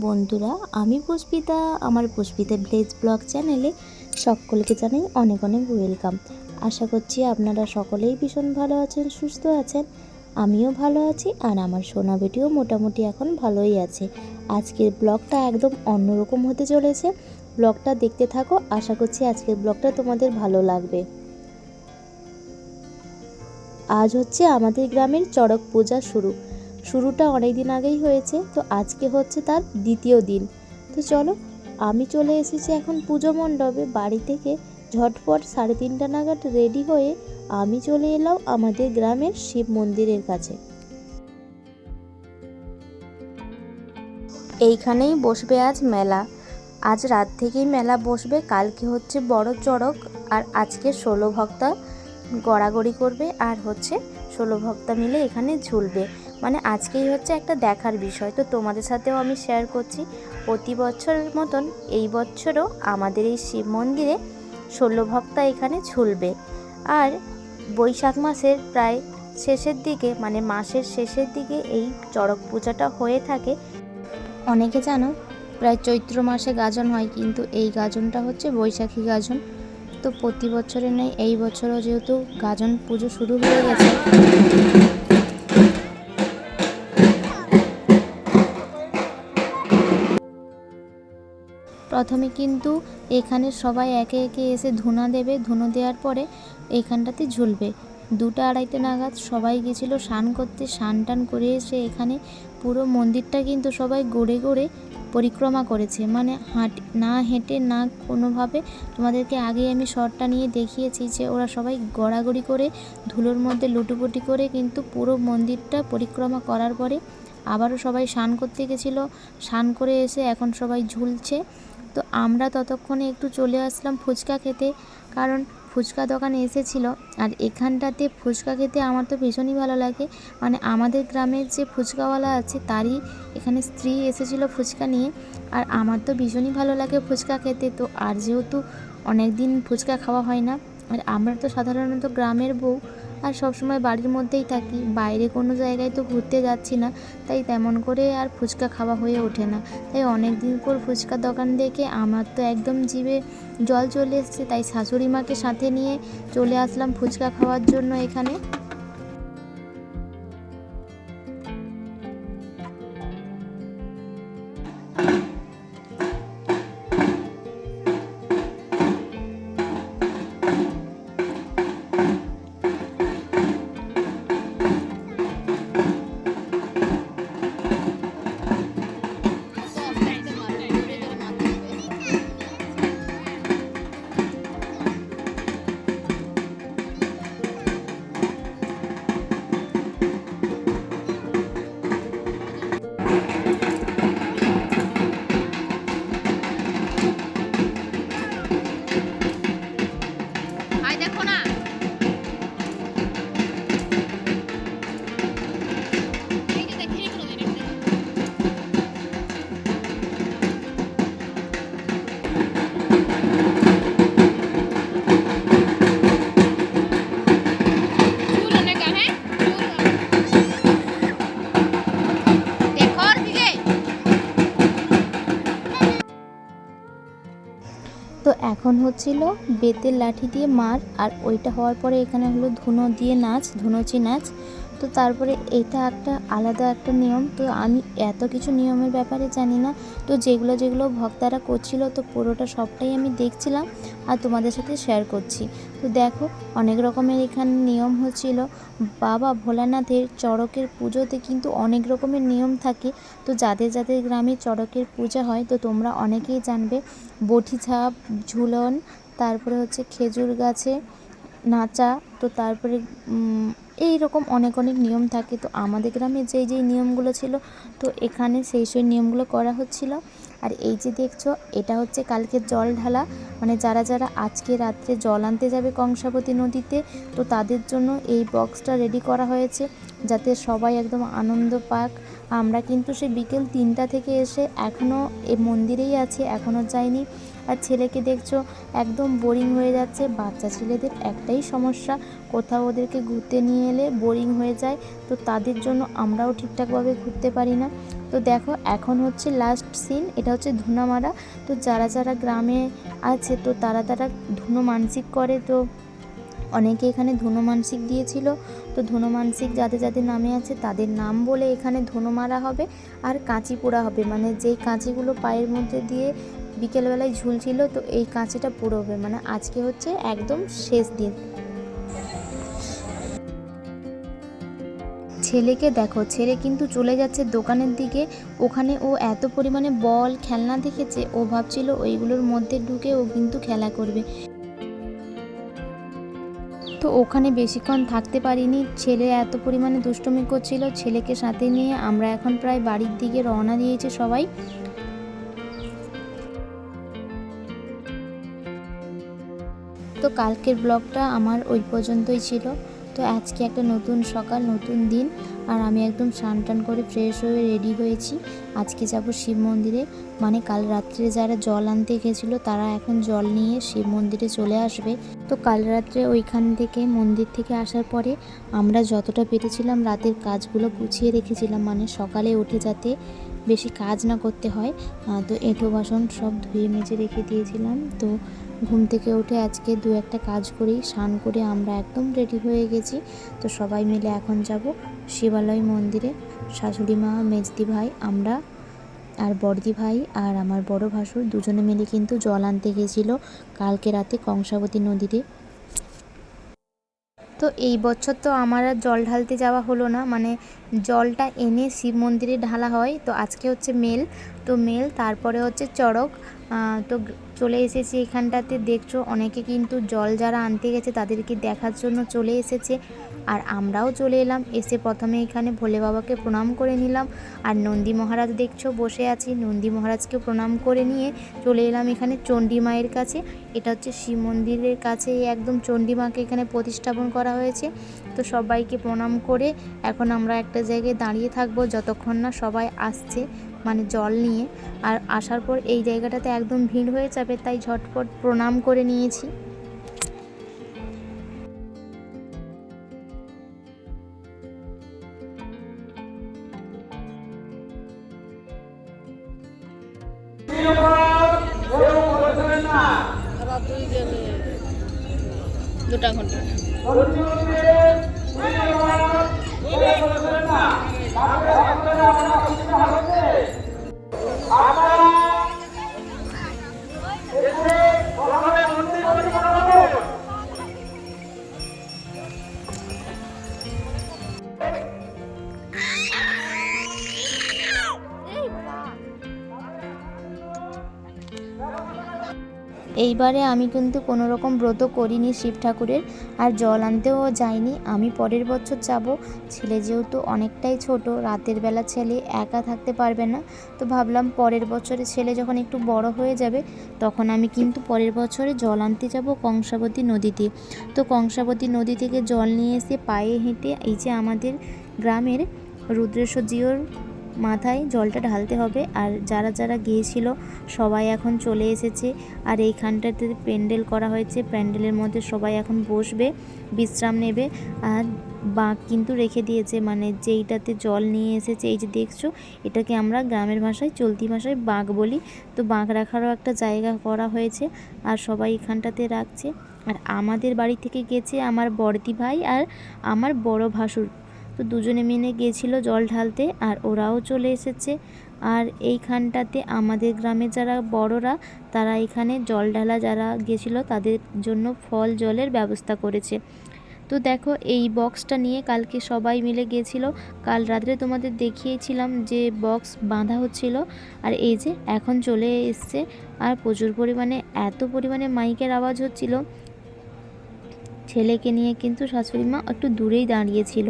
বন্ধুরা, আমি পুষ্পিতা, আমার পুষ্পিতা ভিলেজ ব্লগ চ্যানেলে সকলকে জানাই অনেক অনেক ওয়েলকাম। আশা করছি আপনারা সকলেই ভীষণ ভালো আছেন, সুস্থ আছেন, আমিও ভালো আছি আর আমার সোনা বেটিও মোটামুটি এখন ভালোই আছে। আজকের ব্লগটা একদম অন্যরকম হতে চলেছে। ব্লগটা দেখতে থাকো, আশা করছি আজকের ব্লগটা তোমাদের ভালো লাগবে। আজ হচ্ছে আমাদের গ্রামের চড়ক পূজা শুরু। শুরুটা অনেক দিন আগেই হয়েছে, তো আজকে হচ্ছে তার দ্বিতীয় দিন। তো চলো, আমি চলে এসেছি এখন পুজো মণ্ডপে। বাড়ি থেকে ঝটপট সাড়ে তিনটা নাগাদ রেডি হয়ে আমি চলে এলাম আমাদের গ্রামের শিব মন্দিরের কাছে। এইখানেই বসবে আজ মেলা। আজ রাত থেকেই মেলা বসবে, কালকে হচ্ছে বড় চড়ক, আর আজকে ষোলো ভক্তা গড়াগড়ি করবে, আর হচ্ছে ষোলো ভক্তা মিলে এখানে ঝুলবে। মানে আজকেই হচ্ছে একটা দেখার বিষয়। তো তোমাদের সাথেও আমি শেয়ার করছি, প্রতি বছরের মতন এই বছরও আমাদের এই শিব মন্দিরে ষোলো ভক্তা এখানে ঝুলবে। আর বৈশাখ মাসের প্রায় শেষের দিকে মানে মাসের শেষের দিকে এই চড়ক পূজাটা হয়ে থাকে। অনেকে জানো, প্রায় চৈত্র মাসে গাজন হয়, কিন্তু এই গাজনটা হচ্ছে বৈশাখী গাজন। তো প্রতি বছরে নেই এই বছরও যেহেতু গাজন পুজো শুরু হয়ে গেছে প্রথমে কিন্তু এখানে সবাই একে একে এসে ধুনা দেবে। ধুনো দেওয়ার পরে এইখানটাতে ঝুলবে। দুটা আড়াইটে নাগাদ সবাই গেছিল স্নান করতে। স্নান টান করে এসে এখানে পুরো মন্দিরটা কিন্তু সবাই গড়ে গড়ে পরিক্রমা করেছে। মানে হাঁট, না হেঁটে, না কোনোভাবে তোমাদেরকে আগেই আমি শর্টটা নিয়ে দেখিয়েছি যে ওরা সবাই গড়াগড়ি করে ধুলোর মধ্যে লুটুপুটি করে কিন্তু পুরো মন্দিরটা পরিক্রমা করার পরে আবারও সবাই স্নান করতে গেছিল। স্নান করে এসে এখন সবাই ঝুলছে। তো আমরা ততক্ষণে একটু চলে আসলাম ফুচকা খেতে। কারণ ফুচকা দোকানে এসেছিল। আর এখানটাতে ফুচকা খেতে আমার তো ভীষণই ভালো লাগে। মানে আমাদের গ্রামের যে ফুচকাওয়ালা আছে, তারই এখানে স্ত্রী এসেছিল ফুচকা নিয়ে। আর আমার তো ভীষণই ভালো লাগে ফুচকা খেতে। তো আর যেহেতু অনেক দিন ফুচকা খাওয়া হয় না, আর আমরা তো সাধারণত গ্রামের বউ আর সবসময় বাড়ির মধ্যেই থাকি। বাইরে কোনো জায়গায় তো ঘুরতে যাচ্ছি না, তাই তেমন করে আর ফুচকা খাওয়া হয়ে ওঠে না। তাই অনেক দিন পর ফুচকা দোকান দেখে আমার তো একদম জীবে জল চলে এসছে, তাই শাশুড়ি মাকে সাথে নিয়ে চলে আসলাম ফুচকা খাওয়ার জন্য এখানে। তো এখন হচ্ছিল বেতের লাঠি দিয়ে মার, আর ওইটা হওয়ার পরে এখানে হলো ধুনো দিয়ে নাচ ধুনোচি নাচ। তো তারপরে এটা একটা আলাদা একটা নিয়ম। তো আমি এত কিছু নিয়মের ব্যাপারে জানি না। তো যেগুলো যেগুলো ভক্তারা করছিল, তো পুরোটা সবটাই আমি দেখছিলাম আর তোমাদের সাথে শেয়ার করছি। তো দেখো, অনেক রকমের এখানে নিয়ম হচ্ছিল। বাবা ভোলানাথের চড়কের পুজোতে কিন্তু অনেক রকমের নিয়ম থাকে। তো যাদের যাদের গ্রামে চড়কের পূজা হয়, তো তোমরা অনেকেই জানবে। বটি ছাপ ঝুলন, তারপরে হচ্ছে খেজুর গাছে নাচা, তো তারপরে এই রকম অনেক অনেক নিয়ম থাকে। তো আমাদের গ্রামে যেই যেই নিয়মগুলো ছিল, তো এখানে সেই সেই নিয়মগুলো করা হচ্ছিল। আর এই যে দেখছ, এটা হচ্ছে কালকে জল ঢালা। মানে যারা যারা আজকে রাত্রে জল আনতে যাবে কংসাবতী নদীতে, তো তাদের জন্য এই বক্সটা রেডি করা হয়েছে। যাতে সবাই একদম আনন্দ পাক। আমরা কিন্তু সে বিকেল তিনটা থেকে এসে এখনও এ মন্দিরেই আছি এখনও যাইনি। আর ছেলেকে দেখছ, একদম বোরিং হয়ে যাচ্ছে। বাচ্চা ছেলেদের একটাই সমস্যা, কোথাও ওদেরকে ঘুরতে নিয়ে এলে বোরিং হয়ে যায়। তো তাদের জন্য আমরাও ঠিকঠাকভাবে ঘুরতে পারি না। তো দেখো, এখন হচ্ছে লাস্ট সিন এটা হচ্ছে ধুনা মারা তো যারা যারা গ্রামে আছে, তো তারা তারা ধুনো মানসিক করে। তো অনেকে এখানে ধুনো মানসিক দিয়েছিল। তো ধুনো মানসিক যাদের যাদের নামে আছে তাদের নাম বলে এখানে ধনু মারা হবে আর কাঁচি পোড়া হবে। মানে যেই কাঁচিগুলো পায়ের মধ্যে দিয়ে বিকেলবেলায় ঝুলছিল তো এই কাঁচিটা পুরো হবে। মানে আজকে হচ্ছে একদম শেষ দিন। ছেলেকে দেখো, ছেলে কিন্তু চলে যাচ্ছে দোকানের দিকে। ওখানে ও এত পরিমাণে বল, খেলনা দেখেছে, ও ভাবছিল ওইগুলোর মধ্যে ঢুকে ও কিন্তু খেলা করবে। তো ওখানে বেশিক্ষণ থাকতে পারিনি। ছেলে এত পরিমাণে দুষ্টমি করছিল, ছেলেকে সাথে নিয়ে আমরা এখন প্রায় বাড়ির দিকে রওনা দিয়েছি সবাই। তো কালকের ব্লগটা আমার ওই পর্যন্তই ছিল। তো আজকে একটা নতুন সকাল, নতুন দিন। আর আমি একদম স্নান টান করে ফ্রেশ হয়ে রেডি হয়েছি। আজকে যাব শিব মন্দিরে। মানে কাল রাত্রে যারা জল আনতে গেছিল, তারা এখন জল নিয়ে শিব মন্দিরে চলে আসবে। তো কাল রাত্রে ওইখান থেকে মন্দির থেকে আসার পরে আমরা যতটা পেরেছিলাম রাতের কাজগুলো গুছিয়ে রেখেছিলাম। মানে সকালে উঠে যাতে বেশি কাজ না করতে হয়। তো এঁঠো বাসন সব ধুয়ে মেজে রেখে দিয়েছিলাম। তো ঘুম থেকে উঠে আজকে দু একটা কাজ করি, স্নান করে আমরা একদম রেডি হয়ে গেছি। তো সবাই মিলে এখন যাব শিবালয় মন্দিরে। শাশুড়ি মা, মেজদি ভাই, আমরা আর বড়দি ভাই আর আমার বড় ভাসুর দুজনে মিলে কিন্তু জল আনতে গেছিল কালকে রাতে কংসাবতী নদীতে। তো এই বছর তো আমার আর জল ঢালতে যাওয়া হলো না। মানে জলটা এনে শিব মন্দিরে ঢালা হয়। তো আজকে হচ্ছে মেল। তো মেল, তারপরে হচ্ছে চড়ক। তো চলে এসেছি এখানটাতে। দেখছ, অনেকে কিন্তু জল যারা আনতে গেছে তাদেরকে দেখার জন্য চলে এসেছে। আর আমরাও চলে এলাম। এসে প্রথমে এখানে ভোলে বাবাকে প্রণাম করে নিলাম। আর নন্দী মহারাজ দেখছ, বসে আছি। নন্দী মহারাজকে প্রণাম করে নিয়ে চলে এলাম এখানে চণ্ডী মায়ের কাছে। এটা হচ্ছে শিব মন্দিরের কাছে একদম চণ্ডী মাকে এখানে প্রতিষ্ঠাপন করা হয়েছে। তো সবাইকে প্রণাম করে এখন আমরা একটা জায়গায় দাঁড়িয়ে থাকব। যতক্ষণ না সবাই আসছে মানে জল নিয়ে। আর আসার পর এই জায়গাটাতে একদম ভিড় হয়ে যাবে, তাই ঝটপট প্রণাম করে নিয়েছি। দুটা ঘণ্টা। এইবারে আমি কিন্তু কোনো রকম ব্রত করিনি শিব ঠাকুরের, আর জল আনতেও যাইনি। আমি পরের বছর যাব। ছেলে যেহেতু অনেকটাই ছোট, রাতের বেলা ছেলে একা থাকতে পারবে না। তো ভাবলাম পরের বছরে ছেলে যখন একটু বড় হয়ে যাবে, তখন আমি কিন্তু পরের বছরে জল আনতে যাব কংসাবতী নদীতে। তো কংসাবতী নদী থেকে জল নিয়ে এসে পায়ে হেঁটে এই যে আমাদের গ্রামের রুদ্রেশ্বর জিওর মাথায় জলটা ঢালতে হবে। আর যারা যারা গিয়েছিল, সবাই এখন চলে এসেছে। আর এইখানটাতে প্যান্ডেল করা হয়েছে। প্যান্ডেলের মধ্যে সবাই এখন বসবে, বিশ্রাম নেবে। আর বাঁক কিন্তু রেখে দিয়েছে। মানে যেইটাতে জল নিয়ে এসেছে, এই যে দেখছ, এটাকে আমরা গ্রামের ভাষায় চলতি ভাষায় বাঁক বলি। তো বাঁক রাখারও একটা জায়গা করা হয়েছে, আর সবাই এখানটাতে রাখছে। আর আমাদের বাড়ি থেকে গেছে আমার বড়দি ভাই আর আমার বড় ভাসুর। তো দুজনে মিলে গেছিল জল ঢালতে আর ওরাও চলে এসেছে। আর এইখানটাতে আমাদের গ্রামে যারা বড়রা, তারা এখানে জল ঢালা যারা গেছিল তাদের জন্য ফল জলের ব্যবস্থা করেছে। তো দেখো, এই বক্সটা নিয়ে কালকে সবাই মিলে গেছিল কাল রাত্রে তোমাদের দেখিয়েছিলাম যে বক্স বাঁধা হচ্ছিল আর এই যে এখন চলে এসছে আর প্রচুর পরিমাণে, এত পরিমাণে মাইকের আওয়াজ হচ্ছিল। ছেলেকে নিয়ে কিন্তু শাশুড়ি মা একটু দূরেই দাঁড়িয়েছিল।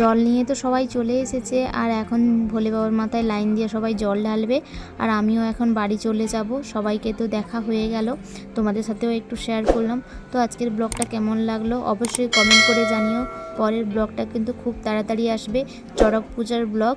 জল নিয়ে তো সবাই চলে এসেছে, আর এখন ভোলে বাবার মাথায় লাইন দিয়ে সবাই জল ঢালবে, আর আমিও এখন বাড়ি চলে যাব। সবাইকে তো দেখা হয়ে গেল, তোমাদের সাথেও একটু শেয়ার করলাম। তো আজকের ব্লগটা কেমন লাগল অবশ্যই কমেন্ট করে জানিও। পরের ব্লগটা কিন্তু খুব তাড়াতাড়ি আসবে, চড়ক পূজার ব্লগ